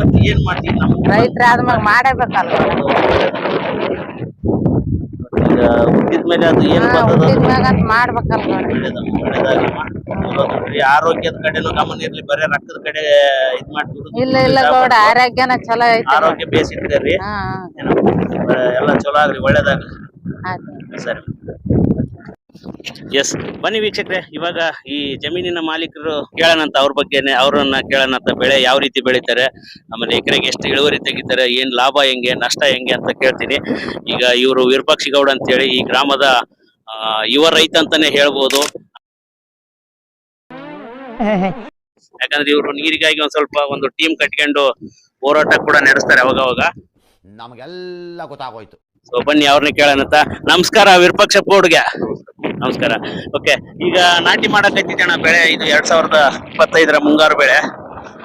ಮತ್ತೆ ಏನ್ ಮಾಡ್ತೀವಿ ನಮ್ಮ ಮಾಡಬೇಕಲ್ಲ ಆದ್ಮ್ಯಾಗ ಈಗ ಹುಟ್ಟಿದ್ಮೇಲೆ ಅದು ಏನು ಬರ್ತದ. ಆರೋಗ್ಯದ ಕಡೆ ಗಮನ ಇರ್ಲಿ ಬರೀ ರಕ್ತದ ಕಡೆ ಇದ್ ಮಾಡ್ಬಿಡುದು ಇಲ್ಲ ಇಲ್ಲ ಗೌಡ ಆರೋಗ್ಯನ ಚಲೋ ಐತಿ ಆರೋಗ್ಯ ಬೇಸ್ ರೀ ಹಾ ಎಲ್ಲ ಚಲೋ ಆಗ್ಲಿ ಒಳ್ಳೇದಾಗ್ಲಿ. ಆಯ್ತು. ಸರಿ. ಎಸ್ ಬನ್ನಿ ವೀಕ್ಷಕರೇ, ಇವಾಗ ಈ ಜಮೀನಿನ ಮಾಲೀಕರು ಕೇಳೋಣಂತ, ಅವ್ರ ಬಗ್ಗೆನೆ ಅವ್ರನ್ನ ಕೇಳೋಣಂತ ಬೆಳೆ ಯಾವ ರೀತಿ ಬೆಳಿತಾರೆ, ಆಮೇಲೆ ಎಕರೆಗೆ ಎಷ್ಟು ಇಳುವರಿ ತೆಗಿತಾರೆ, ಏನ್ ಲಾಭ ಹೆಂಗೆ, ನಷ್ಟ ಹೆಂಗೆ ಅಂತ ಕೇಳ್ತೀನಿ. ಈಗ ಇವರು ವಿರೂಪಾಕ್ಷಿ ಗೌಡ ಅಂತೇಳಿ ಈ ಗ್ರಾಮದ ಯುವ ರೈತ ಅಂತಾನೆ ಹೇಳ್ಬೋದು. ಯಾಕಂದ್ರೆ ಇವರು ನೀರಿಗಾಗಿ ಒಂದ್ ಸ್ವಲ್ಪ ಒಂದು ಟೀಮ್ ಕಟ್ಕೊಂಡು ಹೋರಾಟ ಕೂಡ ನಡೆಸ್ತಾರೆ ಅವಾಗ ನಮಗೆಲ್ಲ ಗೊತ್ತಾಗೋಯ್ತು. ಸೊ ಬನ್ನಿ ಅವ್ರನ್ನ ಕೇಳೋಣಂತ ನಮಸ್ಕಾರ, ವಿರಪಕ್ಷ ಹುಡುಗ ನಮಸ್ಕಾರ. ಓಕೆ ಈಗ ನಾಟಿ ಮಾಡಕತ್ತಿದ್ದಣ್ಣ ಬೆಳೆ. ಇದು ಎರಡ್ ಸಾವಿರದ ಇಪ್ಪತ್ತೈದರ ಮುಂಗಾರು ಬೆಳೆ,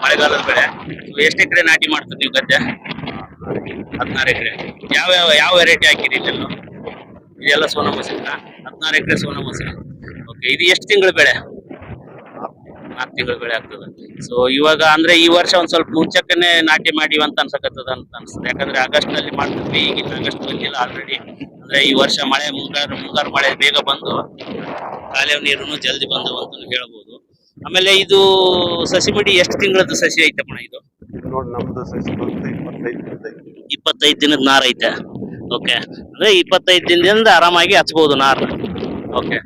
ಮಳೆಗಾಲದ ಬೆಳೆ. ಎಷ್ಟು ಎಕರೆ ನಾಟಿ ಮಾಡ್ತೀರಿ ನೀವು ಗದ್ದೆ? ಹದಿನಾರು ಎಕರೆ. ಯಾವ ಯಾವ ಯಾವ ವೆರೈಟಿ ಹಾಕಿರಿ ಇದೆಲ್ಲ ಸೋನಾ ಮಸೂರ ಹದಿನಾರು ಎಕರೆ ಸೋನಾ ಮಸೂರ ಓಕೆ ಇದು ಎಷ್ಟು ತಿಂಗಳ ಬೆಳೆ? ನಾಲ್ಕು ತಿಂಗಳ ಬೆಳೆ ಆಗ್ತದೆ ಸೊ ಇವಾಗ ಅಂದ್ರೆ ಈ ವರ್ಷ ಒಂದ್ ಸ್ವಲ್ಪ ಮುಂಚಕ್ಕನೆ ನಾಟಿ ಮಾಡಿ ಅಂತ ಅನ್ಸಕತ್ತದ ಅಂತ ಅನ್ಸುತ್ತೆ. ಯಾಕಂದ್ರೆ ಆಗಸ್ಟ್ನಲ್ಲಿ ಮಾಡ್ತಿದ್ವಿ ಈಗಿನ ಆಗಸ್ಟ್ ಬಂದಿಲ್ಲ ಆಲ್ರೆಡಿ ಅಂದ್ರೆ ಈ ವರ್ಷ ಮಳೆ ಮುಂಗಾರು ಮುಂಗಾರು ಮಳೆ ಬೇಗ ಬಂದು ಕಾಲೇವ್ ನೀರು ಜಲ್ದಿ ಬಂದು ಅಂತ ಹೇಳ್ಬೋದು. ಆಮೇಲೆ ಇದು ಸಸಿ ಮಡಿ ಎಷ್ಟು ತಿಂಗಳದ್ದು ಸಸಿ ಐತಪ್ಪ ಇದು? ನೋಡಿ ನಮ್ದು ಸಸಿ ಬಂತು ಇಪ್ಪತ್ತೈದು ದಿನದ ನಾರ್ ಐತೆ. ಓಕೆ ಅಂದ್ರೆ ಇಪ್ಪತ್ತೈದು ದಿನದಿಂದ ಆರಾಮಾಗಿ ಹಚ್ಬೋದು ನಾರ್ ಓಕೆ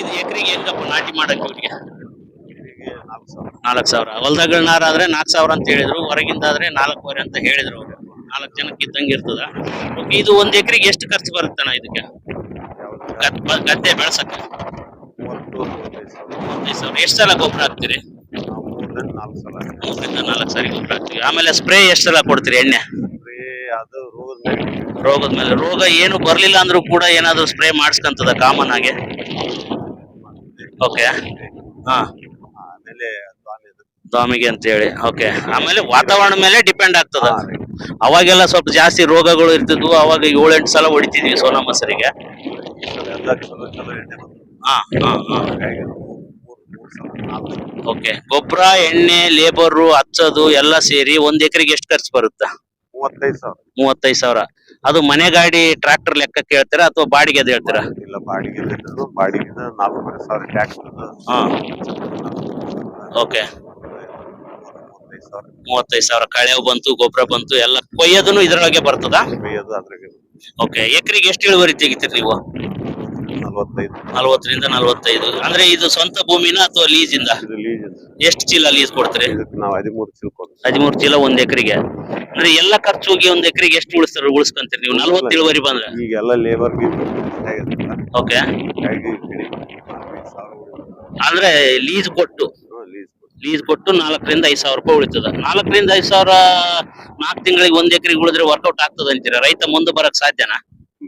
ಇದು ಎಕರೆಗೆ ಹೆಂಗಪ್ಪ ನಾಟಿ ಮಾಡಕ್ಕೆ ಇವ್ರಿಗೆ ಹೀಗೆ ನಾಲ್ಕು ಸಾವಿರ. ನಾಲ್ಕು ಸಾವಿರ. ಹೊಲ್ದಾಗ ನಾರ ಆದ್ರೆ ನಾಲ್ಕು ಸಾವಿರ ಅಂತ ಹೇಳಿದ್ರು. ಹೊರಗಿಂದ ಆದ್ರೆ ನಾಲ್ಕೂವರೆ ಅಂತ ಹೇಳಿದ್ರು ಅವರು. ನಾಲ್ಕು ಜನಕ್ಕೆ ಇದ್ದಂಗೆ ಇರ್ತದ. ಓಕೆ ಇದು ಒಂದ್ ಎಕರೆಗೆ ಎಷ್ಟು ಖರ್ಚು ಬರುತ್ತಣ್ಣ ಇದಕ್ಕೆ? ಗದ್ದೆ ಬೆಳಸಕ್ಕ? ಮೂವತ್ತು ಮೂವತ್ತೈದು ಸಾವಿರ. ಎಷ್ಟು ಸಲ ಗೊಬ್ಬರ ಹಾಕ್ತೀರಿ? ಮೂರರಿಂದ ನಾಲ್ಕು ಸಾರಿ ಗೊಬ್ಬರ ಹಾಕ್ತೀವಿ. ಆಮೇಲೆ ಸ್ಪ್ರೇ ಎಷ್ಟು ಸಲ ಕೊಡ್ತೀರಿ ಎಣ್ಣೆ? ಅದು ರೋಗದ ಮೇಲೆ ರೋಗ ಏನು ಬರ್ಲಿಲ್ಲ ಅಂದ್ರೂ ಕೂಡ ಏನಾದ್ರು ಸ್ಪ್ರೇ ಮಾಡಿಸ್ಕಂತದ ಕಾಮನ್ ಆಗಿ? ಓಕೆ ಹಾ. ದಾಮಿಗೆ ಅಂತ ಹೇಳಿ ಓಕೆ ಆಮೇಲೆ ವಾತಾವರಣ ಮೇಲೆ ಡಿಪೆಂಡ್ ಆಗ್ತದ. ಅವಾಗೆಲ್ಲ ಸ್ವಲ್ಪ ಜಾಸ್ತಿ ರೋಗಗಳು ಇರ್ತಿದ್ವು. ಅವಾಗ ಏಳೆಂಟು ಸಲ ಹೊಡಿತಿದ್ವಿ ಸೋನಾ ಮಸರಿಗೆ ಹಾ ಹಾ. ಓಕೆ ಗೊಬ್ಬರ ಎಣ್ಣೆ ಲೇಬರು ಹಚ್ಚೋದು ಎಲ್ಲ ಸೇರಿ ಒಂದ್ ಎಕರೆಗೆ ಎಷ್ಟು ಖರ್ಚು ಬರುತ್ತೆ? ಮೂವತ್ತೈದು ಸಾವಿರ. ಮೂವತ್ತೈದು ಸಾವಿರ. ಅದು ಮನೆ ಗಾಡಿ ಟ್ರಾಕ್ಟರ್ ಲೆಕ್ಕ ಕೇಳ್ತೀರಾ ಅಥವಾ ಬಾಡಿಗೆ ಅದು ಹೇಳ್ತೀರಾ? ಇಲ್ಲ ಬಾಡಿಗೆ ಬಾಡಿಗೆ ನಾಲ್ಕೂವರೆ ಸಾವಿರ ಟ್ಯಾಕ್ಸ್ ಹಾ. ಓಕೆ ಮೂವತ್ತೈದು ಸಾವಿರ. ಮೂವತ್ತೈದು ಸಾವಿರ. ಕಳೆವು ಬಂತು ಗೊಬ್ಬರ ಬಂತು ಎಲ್ಲ ಕೊಯ್ಯೋದನ್ನು ಇದರೊಳಗೆ ಬರ್ತದ? ಅದ್ರಾಗೆ ಓಕೆ ಎಕರೆಗೆ ಎಷ್ಟು ಇಳುವರಿ ತೆಗಿತೀರಿ ನೀವು? ನಲವತ್ತೈದು. ನಲ್ವತ್ತರಿಂದ ನಲ್ವತ್ತೈದು. ಅಂದ್ರೆ ಇದು ಸ್ವಂತ ಭೂಮಿನ ಅಥವಾ ಲೀಸ್ ಇಂದ ಇದು ಲೀಸ್ ಎಷ್ಟು ಚೀಲ ಲೀಸ್ ಕೊಡ್ತೀರಿ? ಇದಕ್ಕೆ ನಾವು ಹದಿಮೂರು ತಿಳ್ಕೊಂಡು ಹದಿಮೂರು ಚೀಲ ಒಂದ್ ಎಕರೆಗೆ. ಅಂದ್ರೆ ಎಲ್ಲ ಖರ್ಚು ಹೋಗಿ ಒಂದ್ ಎಕರೆಗೆ ಎಷ್ಟು ಉಳಿಸ್ತಾರೆ ಉಳಿಸ್ಕೊಂತೀರಿ ನೀವು? ನಲ್ವತ್ತು ಇಳುವರಿ ಬಂದ್ರೆ? ಈಗೆಲ್ಲ ಲೇಬರ್ ಓಕೆ. ಹಾಗಾಗಿ ಕಡಿಮೆ ನಾಲ್ಕೈದು ಸಾವಿರ ಅಂದ್ರೆ ಲೀಸ್ ಕೊಟ್ಟು? ಲೀಸ್. ಲೀಸ್ ಕೊಟ್ಟು ನಾಲ್ಕರಿಂದ ಐದು ಸಾವಿರ ರೂಪಾಯಿ ಉಳಿತದ. ನಾಲ್ಕರಿಂದ ಐದು ಸಾವಿರ ನಾಲ್ಕು ತಿಂಗಳಿಗೆ ಒಂದ್ ಎಕರೆಗೆ ಉಳಿದ್ರೆ ವರ್ಕೌಟ್ ಆಗ್ತದ ಅಂತೀರಾ? ರೈತ ಮುಂದೆ ಬರಕ್ ಸಾಧ್ಯನಾ?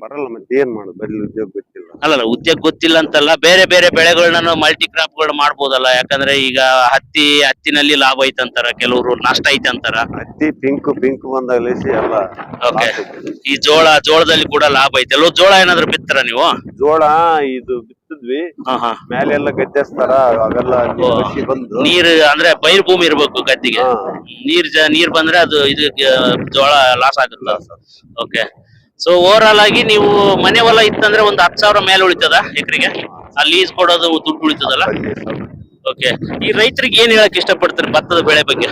ಬರಲ್ಲ ಮತ್ತೆ ಏನ್ ಮಾಡೋದು? ಬರೀ ಉದ್ಯೋಗ ಗೊತ್ತಿಲ್ಲ. ಅಲ್ಲಲ್ಲ ಉದ್ಯೋಗ ಗೊತ್ತಿಲ್ಲ ಅಂತಲ್ಲ ಬೇರೆ ಬೇರೆ ಬೆಳೆಗಳನ್ನ ಮಲ್ಟಿ ಕ್ರಾಪ್ಗಳು ಮಾಡ್ಬೋದಲ್ಲ. ಯಾಕಂದ್ರೆ ಈಗ ಹತ್ತಿ ಹತ್ತಿನಲ್ಲಿ ಲಾಭ ಅಂತಾರ ಕೆಲವರು ನಷ್ಟ ಅಂತಾರ. ಹತ್ತಿ ಪಿಂಕ್ ಪಿಂಕ್ ಬಂದಾಗ ಎಲ್ಲ ಓಕೆ ಈ ಜೋಳ ಜೋಳದಲ್ಲಿ ಕೂಡ ಲಾಭ ಐತೆ. ಅಲ್ವ ಜೋಳ ಏನಾದ್ರು ಬಿತ್ತರ ನೀವು? ಜೋಳ ಇದು ಬಿತ್ತಿದ್ವಿ ಹಾ ಹಾ. ಮೇಲೆ ಎಲ್ಲ ಗದ್ದೆಸ್ತಾರ ಅವೆಲ್ಲ. ಬಂದು. ನೀರ್ ಅಂದ್ರೆ ಬೈರ್ ಭೂಮಿ ಇರ್ಬೇಕು ಗದ್ದಿಗೆ. ನೀರ್ ಜ- ನೀರ್ ಬಂದ್ರೆ ಅದು ಇದು ಜೋಳ ಲಾಸ್ ಆಗುತ್ತೆ. ಓಕೆ ಸೊ ಓವರ್ ಆಲ್ ಆಗಿ ನೀವು ಮನೆ ಹೊಲ ಇತ್ತಂದ್ರೆ ಒಂದು ಹತ್ತು ಸಾವಿರ ಮೇಲೆ ಉಳಿತದ ಎಕರೆಗೆ? ಆ ಲೀಸ್ ಕೊಡೋದು ದುಡ್ಡು ಉಳಿತದಲ್ಲ? ಓಕೆ ಈ ರೈತರಿಗೆ ಏನ್ ಹೇಳಕ್ ಇಷ್ಟಪಡ್ತಾರೆ ಭತ್ತದ ಬೆಳೆ ಬಗ್ಗೆ?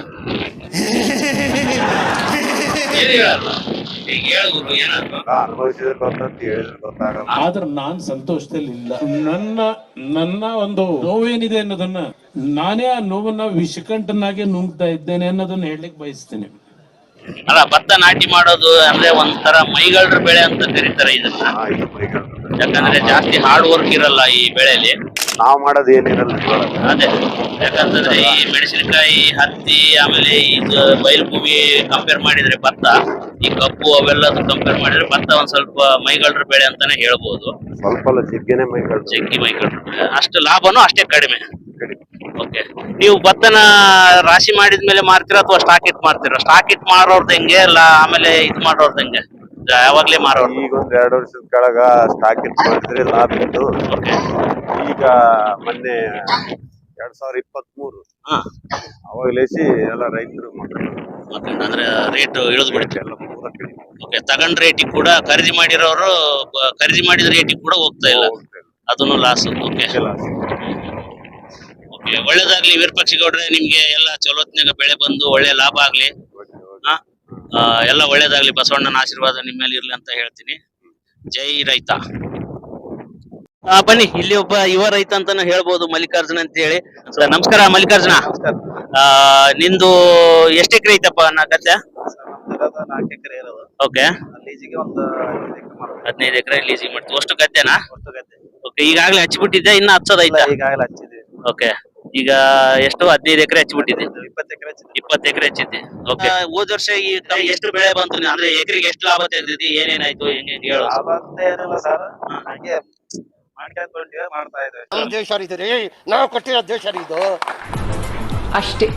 *laughs* ಏನ್ ಹೇಳಲ್ಲ? ಅನುಭವಿಸಿದ್ರೆ ಗೊತ್ತಂತ ಹೇಳಿದ್ರೆ ಗೊತ್ತಾಗಲ್ಲ ಆದ್ರೆ ನಾನ್ ಸಂತೋಷದಲ್ಲಿ ಇಲ್ಲ ನನ್ನ ನನ್ನ ಒಂದು ನೋವೇನಿದೆ ಅನ್ನೋದನ್ನ ನಾನೇ ಆ ನೋವನ್ನ ವಿಷಕಂಠನಾಗೆ ನುಂಗ್ತಾ ಇದ್ದೇನೆ ಅನ್ನೋದನ್ನ ಹೇಳಲಿಕ್ಕೆ ಬಯಸ್ತೇನೆ. ಅಲ್ಲ ಭತ್ತ ನಾಟಿ ಮಾಡೋದು ಅಂದ್ರೆ ಒಂಥರ ಮೈಗಳ್ರ ಬೆಳೆ ಅಂತ ಕರೀತಾರೆ ಇದನ್ನ. ಆ, ಇದು ಮೈಗಳು. ಯಾಕಂದ್ರೆ ಜಾಸ್ತಿ ಹಾರ್ಡ್ ವರ್ಕ್ ಇರಲ್ಲ ಈ ಬೆಳೆಯಲ್ಲಿ. ನಾವ್ ಮಾಡೋದು ಏನಿರಲ್ಲ ಇದ್ರೊಳಗೆ. ಅದೇ. ಯಾಕಂತಂದ್ರೆ ಈ ಮೆಣಸಿನಕಾಯಿ ಹತ್ತಿ ಆಮೇಲೆ ಇದು ಬಯಲು ಭೂಮಿ ಕಂಪೇರ್ ಮಾಡಿದ್ರೆ ಭತ್ತ. ಈ ಕಬ್ಬು ಅವೆಲ್ಲ ಕಂಪೇರ್ ಮಾಡಿದ್ರೆ ಭತ್ತ ಒಂದ್ ಸ್ವಲ್ಪ ಮೈಗಳ್ರ ಬೆಳೆ ಅಂತಾನೆ ಹೇಳ್ಬೋದು. ಸ್ವಲ್ಪ ಅಲ್ಲ ಚಿಗ್ಗೆನೆ ಮೈಗಳು ಜಗ್ಗಿ ಮೈಗಳ್ರ ಬೆಳೆ. ಅಷ್ಟು ಲಾಭನೂ ಅಷ್ಟೇ ಕಡಿಮೆ. ಓಕೆ. ನೀವು ಭತ್ತನ ರಾಶಿ ಮಾಡಿದ್ಮೇಲೆ ಮಾರ್ತೀರಾ ಅಥವಾ ಸ್ಟಾಕ್ ಇಟ್ ಮಾರ್ತೀರಾ? ಸ್ಟಾಕ್ ಇಟ್ ಮಾರೋರ್ದು ಹೆಂಗೆ ಇಲ್ಲ ಆಮೇಲೆ ಇದ್ ಮಾಡೋರ್ದು ಹೆಂಗೆ? ಯಾವಾಗ್ಲೇ ಮಾರೋರು ಈಗ ಒಂದ್ ಎರಡು ವರ್ಷದ ಕೆಳಗ ಸ್ಟಾಕ್ ಇಟ್ ಮಾಡಿದ್ರೆ ಲಾಭ ಇತ್ತು. ಈಗ ಮೊನ್ನೆ ಎರಡ್ ಸಾವಿರ ಇಪ್ಪತ್ತ್ ಮೂರು ಹಾ. ಅವಾಗ ಲೇಸಿ ಎಲ್ಲ ರೈತರು ಅಂದ್ರೆ ರೇಟ್ ಇಳಿದು ಬಿಡುತ್ತೆ ಎಲ್ಲ ಪೂರ ಕಡಿಮೆ ಓಕೆ ತಗೊಂಡ್ ರೇಟಿಗೆ ಕೂಡ ಖರೀದಿ ಮಾಡಿರೋರು ಬ- ಖರೀದಿ ಮಾಡಿದ ರೇಟಿಗೆ ಕೂಡ ಹೋಗ್ತಾ ಇಲ್ಲ. ಹೋಗ್ತಾ ಇಲ್ಲ. ಅದನ್ನು ಲಾಸ್ ಓಕೆ ಇಲ್ಲ. ಓಕೆ ಒಳ್ಳೇದಾಗ್ಲಿ ವಿರೂಪಾಕ್ಷಿ ಗೌಡ್ರೆ ನಿಮ್ಗೆ ಎಲ್ಲ ಚಲೋತ್ನಾಗ ಬೆಳೆ ಬಂದು ಒಳ್ಳೆ ಲಾಭ ಆಗ್ಲಿ. Okay, okay. ಹಾ? ಆ, ಎಲ್ಲ ಒಳ್ಳೇದಾಗ್ಲಿ. ಬಸವಣ್ಣನ ಆಶೀರ್ವಾದ ನಿಮ್ಮ ಮೇಲೆ ಇರ್ಲಿ ಅಂತ ಹೇಳ್ತೀನಿ. ಜೈ ರೈತ. ಆ, ಬನ್ನಿ ಇಲ್ಲಿ ಒಬ್ಬ ಯುವ ರೈತ ಅಂತ ಹೇಳ್ಬೋದು ಮಲ್ಲಿಕಾರ್ಜುನ ಅಂತ ಹೇಳಿ ಸರ್, ನಮಸ್ಕಾರ ಮಲ್ಲಿಕಾರ್ಜುನ. ಆ, ನಿಂದು ಎಷ್ಟು ಎಕರೆ ಐತಪ್ಪ ನಾ ಗದ್ದೆ ನಾಲ್ಕು ಎಕರೆ ಇರೋದು. ಓಕೆ. ಲೀಸಿಗೆ ಒಂದು ಹದಿನೈದು ಎಕರೆ ಮಾಡ್ಬೇಕು. ಹದಿನೈದು ಎಕರೆ ಲೀಸಿಂಗ್ ಮಾಡ್ತೀವಿ. ಅಷ್ಟು ಗದ್ದೆನಾ? ಗದ್ದೆ. ಓಕೆ ಈಗಾಗಲೇ ಹಚ್ಚಿಬಿಟ್ಟಿದ್ದೆ ಇನ್ನ ಹಚ್ಚೋದೈತಾ ಈಗಾಗಲೇ ಹಚ್ಚಿದ್ವಿ. ಓಕೆ ಈಗ ಎಷ್ಟು? ಹದಿನೈದು ಎಕರೆ ಹಚ್ಚಿಬಿಟ್ಟಿದ್ದೆ. ಇಪ್ಪತ್ತು ಎಕರೆ ಹಚ್ಚಿದ್ವಿ. ಇಪ್ಪತ್ತು ಎಕರೆ ಹಚ್ಚಿದ್ದೆ. ಓಕೆ. ಹೋದ ವರ್ಷ ಈ ತಮ್ಮ ಎಷ್ಟು ಬೆಳೆ ಬಂತು? ಅಂದ್ರೆ ಎಕರೆಗೆ ಎಷ್ಟು ಲಾಭ ತೆಗೆದಿದ್ದಿ? ಏನೇನಾಯ್ತು? ಹೆಂಗೆ ಹೆಂಗೆ ಹೇಳು. ಲಾಭ ಅಂತ ಏನಿಲ್ಲ ಸರ್. ಹಾಗೆ ಮಾಡ್ಕೊಂಡ್ಕೊಂಡಿವೆ ಮಾಡ್ತಾ ಇದ್ದೇವೆ ದೇಶ ಇದು ರೀ ನಾವು ಕೊಟ್ಟಿರೋ ದೇಶ ರೀ ಇದು. ಅಷ್ಟೇ.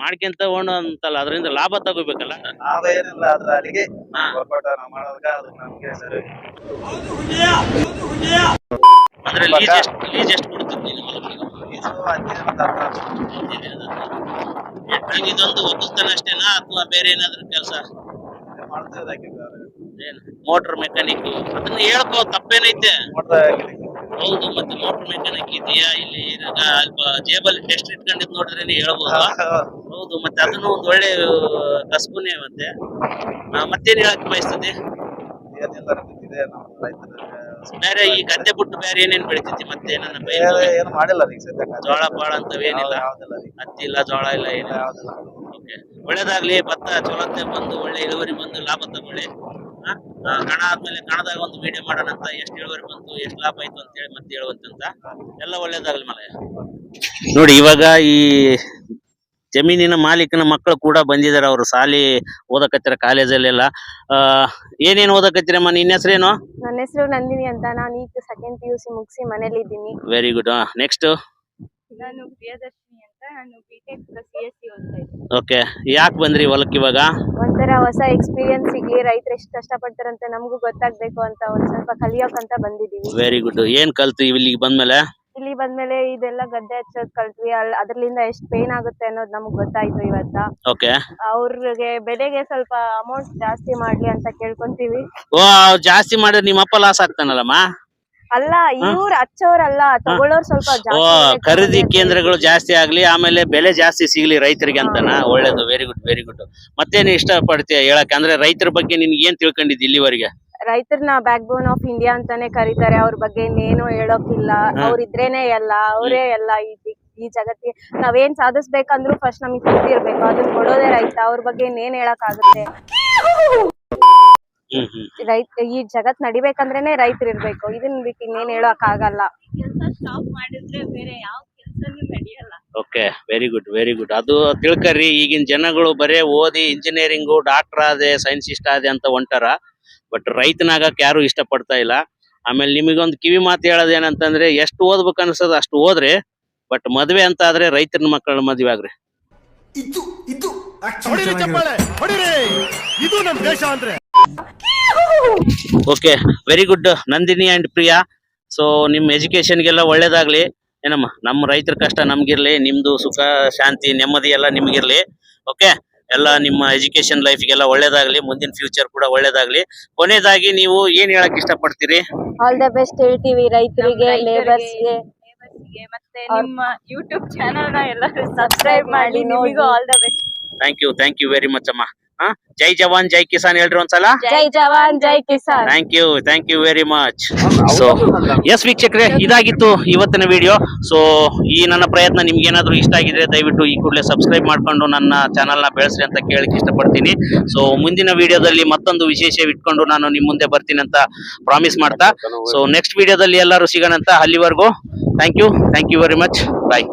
ಮಾಡ್ಕೊಂತ ತಗೊಂಡು ಅಂತಲ್ಲ ಅದರಿಂದ ಲಾಭ ತಗೋಬೇಕಲ್ಲ? ಲಾಭ ಏನಿಲ್ಲ ಅದ್ರ ಅಲ್ಲಿಗೆ ಒಬ್ಬಟ ನಾವು ಮಾಡೋದಾಗ ಅದು ನಮ್ಗೆ ಸರಿ. ಅಂದ್ರೆ ಲೀಸ್ ಎಷ್ಟು ಲೀಸ್ ಎಷ್ಟು ಕೊಡ್ತೀನಿ ನೀನು ಹೊಲಕ್ಕೆ? ಇದು ಹದಿನೈದು ಮತ್ತು ಹದಿನಾರು. ನಂಗೆ ಇದೊಂದು ಒಕ್ಕಲ್ತನ ಅಷ್ಟೇನಾ ಅಥವಾ ಬೇರೆ ಏನಾದ್ರು ಕೆಲಸ? ಮಾಡ್ತಾ ಮೋಟರ್ ಮೆಕ್ಯಾನಿಕ್. ಅದನ್ನ ಹೇಳ್ಕೋ ತಪ್ಪೇನೈತೆ? ಇದ್ದೀವಿ. ಹೌದು ಮತ್ತೆ ಮೋಟರ್ ಮೆಕ್ಯಾನಿಕ್ ಇದೆಯಾ ಇಲ್ಲಿ ಇರಾಗ ಅಲ್ಪ ಜೇಬಲ್ಲಿ ಟೆಸ್ಟ್ ಇಟ್ಕೊಂಡಿದ್ ನೋಡಿದ್ರೆ ಹೇಳ್ಬೋದು? ಹೌದು ಮತ್ತೆ ಅದನ್ನು ಒಂದು ಒಳ್ಳೆ ಕಸ್ಬುನೇ ಮತ್ತೆ. ಆ, ಮತ್ತೇನ್ ಹೇಳಕ್ ಬಯಸ್ತದೆ? ಏನಿಲ್ಲ ಬೇರೆ ಈ ಗದ್ದೆ ಬಿಟ್ಟು ಬೇರೆ ಏನೇನ್ ಬೆಳಿತೈತಿ ಮತ್ತೆ ನನ್ನ ಬೇರೆ ಏನು ಮಾಡಿಲ್ಲ ರೀ ಸದ್ಯಕ್ಕೆ. ಜೋಳ ಪಾಳ ಅಂತವೇನಿಲ್ಲ ಯಾವ್ದಿಲ್ಲ ರೀ ಹತ್ತಿ ಇಲ್ಲ ಜೋಳ ಇಲ್ಲ ಏನಿಲ್ಲ. ಯಾವ್ದಿಲ್ಲ ಓಕೆ ಒಳ್ಳೇದಾಗ್ಲಿ ಭತ್ತ ಚೊಲತೆ ಬಂದು ಒಳ್ಳೆ ಇಳುವರಿ ಬಂದು ಲಾಭ ತಗೊಳ್ಳಿ. ಕಣ ಆದ್ಮೇಲೆ ಕಣದಾಗ ಒಂದು ವಿಡಿಯೋ ಮಾಡೋಣ ಅಂತ ಎಷ್ಟು ಇಳುವರಿ ಬಂತು ಎಷ್ಟು ಲಾಭ ಆಯ್ತು ಅಂತ ಹೇಳಿ ಮತ್ತೆ ಹೇಳುವಂತ ಎಲ್ಲ ಒಳ್ಳೇದಾಗಲಿ ಮಲಯ. ನೋಡಿ ಇವಾಗ ಈ ಜಮೀನಿನ ಮಾಲೀಕನ ಮಕ್ಕಳು ಕೂಡ ಬಂದಿದ್ದಾರೆ ಅವರು. ಸಾಲಿ ಓದಕತ್ತಿರ ಕಾಲೇಜಲ್ಲೆಲ್ಲ. ಆ ಏನೇನ್ ಓದಕತ್ತೀರಮ್ಮ ನಿನ್ನ ಹೆಸರೇನು? ನನ್ನ ಹೆಸರು ನಂದಿನಿ ಅಂತ. ನಾನು ಈಗ ಸೆಕೆಂಡ್ ಪಿ ಯು ಸಿ ಮುಗಿಸಿ ಮನೇಲಿ ಇದ್ದೀನಿ ವೆರಿ ಗುಡ್ ನೆಕ್ಸ್ಟ್ ನಾನು ಪ್ರಿಯದರ್ಶಿನಿ. ಅಂತ ನಾನು B tech C S C ಓದ್ತಾ ಇದ್ದೀನಿ. ಓಕೆ ಯಾಕೆ ಬಂದ್ರಿ ಹೊಲಕ್ಕೆ ಇವಾಗ? ಒಂಥರ ಹೊಸ ಎಕ್ಸ್ಪೀರಿಯನ್ಸ್ ಸಿಗ್ಲಿ ರೈತರು ಎಷ್ಟು ಕಷ್ಟ ಕಷ್ಟಪಡ್ತಾರಂತ ನಮಗೂ ಗೊತ್ತಾಗ್ಬೇಕು ಅಂತ ಒಂದ್ ಸ್ವಲ್ಪ ಕಲಿಯೋಕಂತ ಬಂದಿದೀವಿ. ವೆರಿ ಗುಡ್ ಏನ್ ಕಲ್ತು ಇಲ್ಲಿಗೆ ಬಂದ್ಮೇಲೆ? ಇಲ್ಲಿ ಬಂದ್ಮೇಲೆ ಇದೆಲ್ಲ ಗದ್ದೆ ಹಚ್ಚೋದ್ ಕಲ್ತ್ವಿ. ಅಲ್ ಅದ್ರಲಿಂದ ಎಷ್ಟ್ ಪೇನ್ ಆಗುತ್ತೆ ಅನ್ನೋದು ನಮ್ಗ್ ಗೊತ್ತಾಯ್ತು ಇವತ್ತ. ಓಕೆ. ಅವ್ರಿಗೆ ಬೆಲೆಗೆ ಸ್ವಲ್ಪ ಅಮೌಂಟ್ ಜಾಸ್ತಿ ಮಾಡ್ಲಿ ಅಂತ ಕೇಳ್ಕೊಂತೀವಿ. ಓ ಜಾಸ್ತಿ ಮಾಡಿದ್ರೆ ನಿಮ್ಮಪ್ಪ ಲಾಸ್ ಆಗ್ತಾನಲ್ಲಮ್ಮ? ಅಲ್ಲ ಇವ್ರು ಹಚ್ಚೋರಲ್ಲ ತಗೊಳ್ಳೋರ್ ಸ್ವಲ್ಪ ಜಾಸ್ತಿ ಖರೀದಿ ಕೇಂದ್ರಗಳು ಜಾಸ್ತಿ ಆಗ್ಲಿ ಆಮೇಲೆ ಬೆಲೆ ಜಾಸ್ತಿ ಸಿಗ್ಲಿ ರೈತರಿಗೆ ಅಂತನಾ? ಒಳ್ಳೇದು ವೆರಿ ಗುಡ್ ವೆರಿ ಗುಡ್ ಮತ್ತೇನು ಇಷ್ಟ ಪಡ್ತೀಯ ಹೇಳಕ್ ಅಂದ್ರೆ ರೈತರ ಬಗ್ಗೆ ನಿನ್ಗೆ ಏನ್ ತಿಳ್ಕೊಂಡಿದ್ದಿ ಇಲ್ಲಿವರೆಗೆ? ರೈತರನ್ನ ಬ್ಯಾಕ್ ಬೋನ್ ಆಫ್ ಇಂಡಿಯಾ ಅಂತಾನೆ ಕರೀತಾರೆ. ಅವ್ರ ಬಗ್ಗೆ ಇನ್ನೇನು ಹೇಳೋಕಿಲ್ಲ ಅವ್ರಿದ್ರೇನೆ ಎಲ್ಲ ಅವರೇ ಎಲ್ಲ ಈ ಈ ಜಗತ್ತಿಗೆ. ನಾವೇನ್ ಸಾಧಿಸ್ಬೇಕಂದ್ರು ಫಸ್ಟ್ ನಮಗೆ ಗೊತ್ತಿರ್ಬೇಕು. ಅದನ್ನ ಕೊಡೋದೇ ರೈತ. ಅವ್ರ ಬಗ್ಗೆ ಇನ್ನೇನ್ ಹೇಳಕ್ ಆಗುತ್ತೆ ರೈತ ಈ ಜಗತ್ ನಡಿಬೇಕಂದ್ರೇನೆ ರೈತರು ಇರ್ಬೇಕು. ಇದನ್ನ ಬಿಟ್ಟು ಇನ್ನೇನ್ ಹೇಳಕ್ ಆಗಲ್ಲ okay very good very good ಅದು ತಿಳ್ಕರಿ ಈಗಿನ ಜನಗಳು ಬರೇ ಓದಿ ಇಂಜಿನಿಯರಿಂಗ್ ಡಾಕ್ಟರ್ ಆದೆ ಸೈನ್ಸಿಸ್ಟ್ ಆದೆ ಅಂತ ಹೊಂಟಾರ ಬಟ್ ರೈತನಾಗಕ್ ಯಾರು ಇಷ್ಟ ಪಡ್ತಾ ಇಲ್ಲ. ಆಮೇಲೆ ನಿಮಗೊಂದು ಕಿವಿ ಮಾತು ಹೇಳೋದೇನಂತಂದ್ರೆ ಎಷ್ಟು ಓದ್ಬೇಕು ಅನ್ಸೋದು ಅಷ್ಟು ಓದ್ರಿ ಬಟ್ ಮದ್ವೆ ಅಂತ ಆದ್ರೆ ರೈತರ ಮಕ್ಕಳ ಮದ್ವೆ ಆಗ್ರಿ. ಹೊಡಿರಿ ಚಪ್ಪಾಳೆ ಹೊಡಿರಿ. ಇದು ನಮ್ ದೇಶ ಅಂದ್ರೆ. Okay very good Nandini and Priya. So ನಿಮ್ ಎಜುಕೇಶನ್ಗೆಲ್ಲ ಒಳ್ಳೇದಾಗ್ಲಿ. ಏನಮ್ಮ ನಮ್ಮ ರೈತರ ಕಷ್ಟ ನಮ್ಗಿರ್ಲಿ ನಿಮ್ದು ಸುಖ ಶಾಂತಿ ನೆಮ್ಮದಿ ಎಲ್ಲ ನಿಮ್ಗಿರ್ಲಿ. ಓಕೆ ಎಲ್ಲ ನಿಮ್ಮ ಎಜುಕೇಶನ್ ಲೈಫ್ಗೆಲ್ಲ ಒಳ್ಳೇದಾಗ್ಲಿ ಮುಂದಿನ ಫ್ಯೂಚರ್ ಕೂಡ ಒಳ್ಳೇದಾಗ್ಲಿ. ಕೊನೆಯದಾಗಿ ನೀವು ಏನ್ ಹೇಳಕ್ ಇಷ್ಟಪಡ್ತೀರಿ? ಆಲ್ ದ ಬೆಸ್ಟ್ ಹೇಳ್ತೀವಿ ರೈತರಿಗೆ ಲೇಬರ್ಸ್ಗೆ ಮತ್ತೆ ನಿಮ್ಮ ಯೂಟ್ಯೂಬ್ ಚಾನಲ್ನ ಎಲ್ಲರೂ ಸಬ್ಸ್ಕ್ರೈಬ್ ಮಾಡಿ ನಿಮಗೂ all the best thank you thank you very much ಅಮ್ಮ. ಜೈ ಜವಾನ್ ಜೈ ಕಿಸಾನ್ ಹೇಳ್ರಿ ಒಂದ್ಸಲ. ಜೈ ಜವಾನ್ ಜೈ Kisan. Thank you thank you very much so yes ವೀಕ್ಷಕರೇ ಇದಾಗಿತ್ತು ಇವತ್ತಿನ ವಿಡಿಯೋ ಸೊ ಈ ನನ್ನ ಪ್ರಯತ್ನ ನಿಮ್ಗೆ ಏನಾದ್ರು ಇಷ್ಟ ಆಗಿದ್ರೆ ದಯವಿಟ್ಟು ಈ ಕೂಡಲೇ ಸಬ್ಸ್ಕ್ರೈಬ್ ಮಾಡ್ಕೊಂಡು ನನ್ನ ಚಾನಲ್ನ ಬೆಳೆಸ್ರಿ ಅಂತ ಕೇಳಕ್ಕೆ ಇಷ್ಟಪಡ್ತೀನಿ. ಸೊ ಮುಂದಿನ ವಿಡಿಯೋದಲ್ಲಿ ಮತ್ತೊಂದು ವಿಶೇಷ ಇಟ್ಕೊಂಡು ನಾನು ನಿಮ್ಮ ಮುಂದೆ ಬರ್ತೀನಿ ಅಂತ ಪ್ರಾಮಿಸ್ ಮಾಡ್ತಾ. ಸೊ ನೆಕ್ಸ್ಟ್ ವಿಡಿಯೋದಲ್ಲಿ ಎಲ್ಲರೂ ಸಿಗೋಣ ಅಂತ ಅಲ್ಲಿವರೆಗೂ. Thank you thank you very much bye